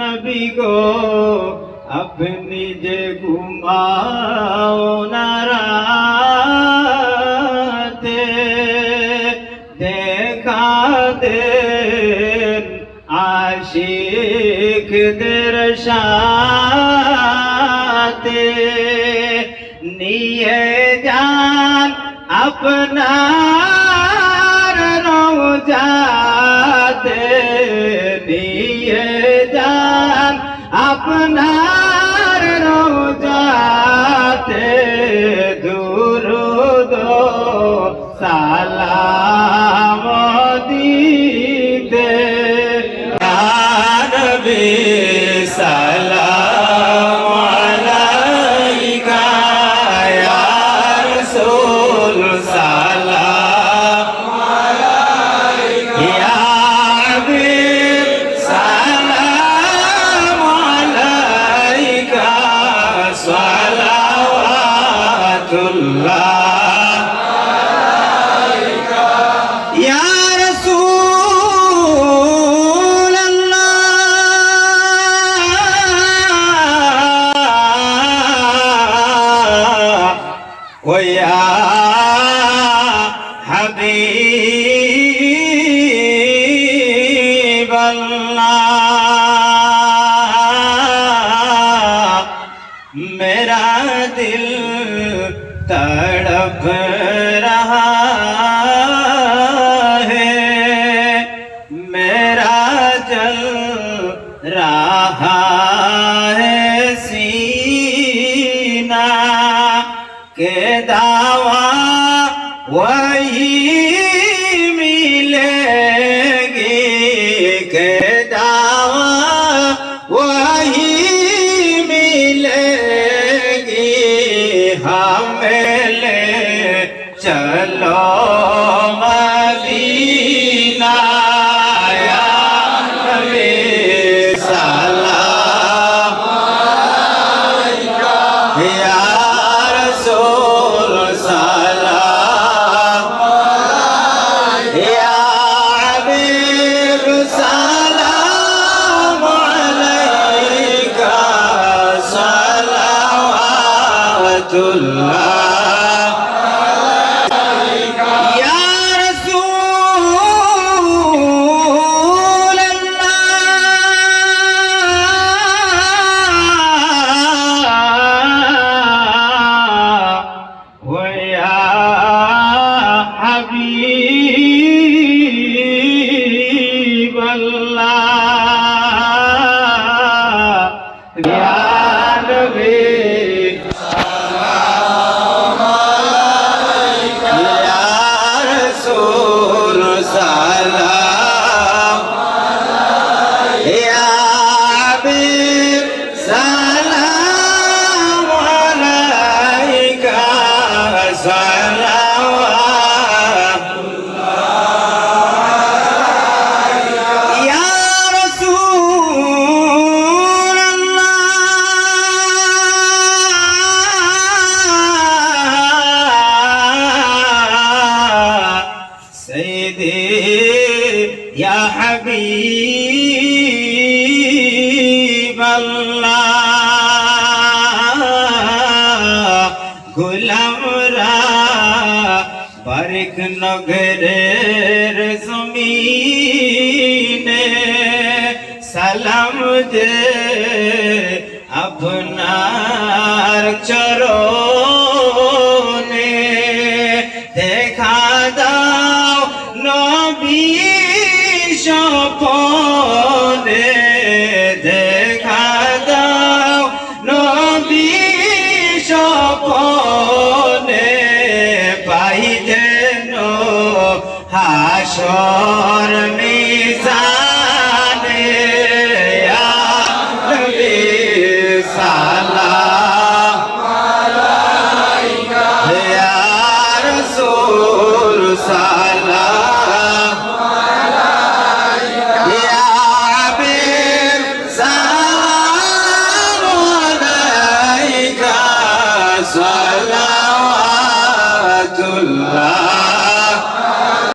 নবী গো, আপনি যে ঘুমাও না রাতে দেখা দেন আশিকদের সাথে। নিয়ে যান আপনার রোজাতে নিয়ে যান আপনার রোজাতে দুরুদ সালাম সালাওয়াতুল্লাহ ইয়া রাসূল আল্লাহ ওয়া হাবিব আল্লাহ मेरा दिल तड़प रहा है। मेरा जल रहा है सीना के दावा वही ইয়া হাবিবাল্লাহ গোলামরা পারিক নগরের জমিনে সালাম দে আপনার চরণে দেখা দাও নবী। স্বপনে দেখা দাও। নবী স্বপনে পাই যেন হাসর মিসানে নবী সালা সালা さい。